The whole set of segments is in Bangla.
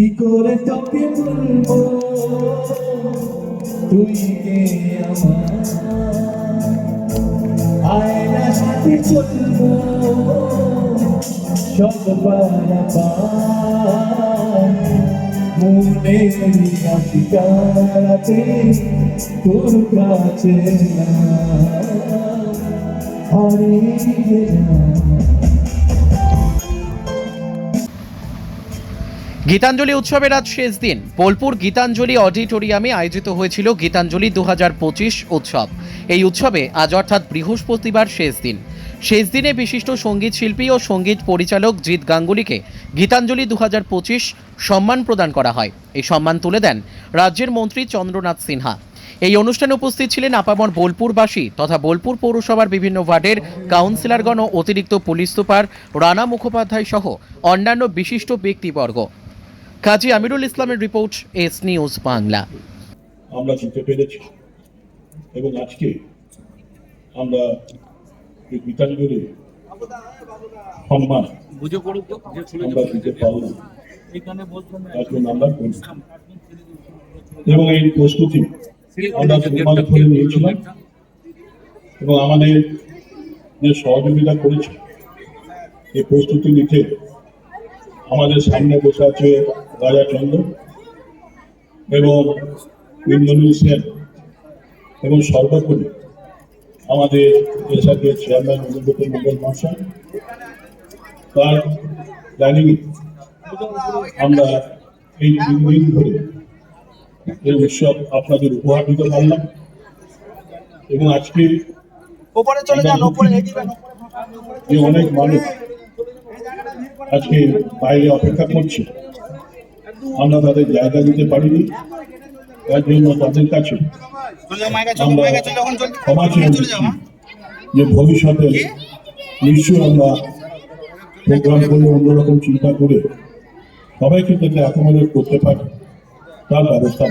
কি করে তোকে বলব? তুই কে আমার? আয়না হাতে চলবো। সব পারাপার মনে শিকারাতে তোর কাছে হারিয়ে যা গীতাঞ্জলি উৎসবের আজ শেষ দিন। বোলপুর গীতাঞ্জলি অডিটোরিয়ামে আয়োজিত হয়েছিল গীতাঞ্জলি দু হাজার পঁচিশ উৎসব। এই উৎসবে আজ অর্থাৎ বৃহস্পতিবার শেষ দিন। শেষ দিনে বিশিষ্ট সংগীত শিল্পী ও সংগীত পরিচালক জিৎ গাঙ্গুলিকে গীতাঞ্জলি দু হাজার পঁচিশ সম্মান প্রদান করা হয়। এই সম্মান তুলে দেন রাজ্যের মন্ত্রী চন্দ্রনাথ সিনহা। এই অনুষ্ঠানে উপস্থিত ছিলেন আপামর বোলপুরবাসী তথা বোলপুর পৌরসভার বিভিন্ন ওয়ার্ডের কাউন্সিলরগণ ও অতিরিক্ত পুলিশ সুপার রানা মুখোপাধ্যায় সহ অন্যান্য বিশিষ্ট ব্যক্তিবর্গ। কাজী আমিরুল ইসলামের রিপোর্ট, এস নিউজ বাংলা। আমরা জিতে পেরেছি এবং আজকে আমরা গীতাঞ্জলি সম্মান আমরা এবং এই প্রস্তুতি আমরা সম্মান করে নিয়েছিলাম এবং আমাদের যে সহযোগিতা করেছে, এই প্রস্তুতি নিতে আমাদের সামনে বসে আছে রাজা চন্দ্র এবং ইন্দোনেশিয়ান এবং সর্বোপরি আমাদের এসআইয়ের চেয়ারম্যান অনুব্রত মন্ডল মহাশয় তার প্ল্যানিং আমরা এই তিন দিন ধরে এই উৎসব আপনাদের উপহার দিতে পারলাম এবং আজকে চলে যান। যে অনেক মানুষ আজকে বাইরে অপেক্ষা করছে আমরা তাদের জায়গা দিতে পারিনি। তার জন্য তাদের কাছে ক্ষমা? যে ভবিষ্যতে নিশ্চয়ই আমরা প্রোগ্রাম করে অন্যরকম চিন্তা করে সবাইকে যাতে অ্যাকোমোডেট করতে পারি তার ব্যবস্থা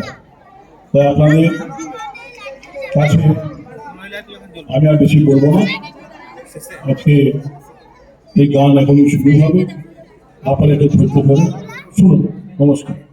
তাই আপনাদের কাছে আমি আর বেশি বলব না। আজকে এই গান এখনই শুরু হবে। আপনারা এটা ধৈর্য ধরে শুনুন। নমস্কার।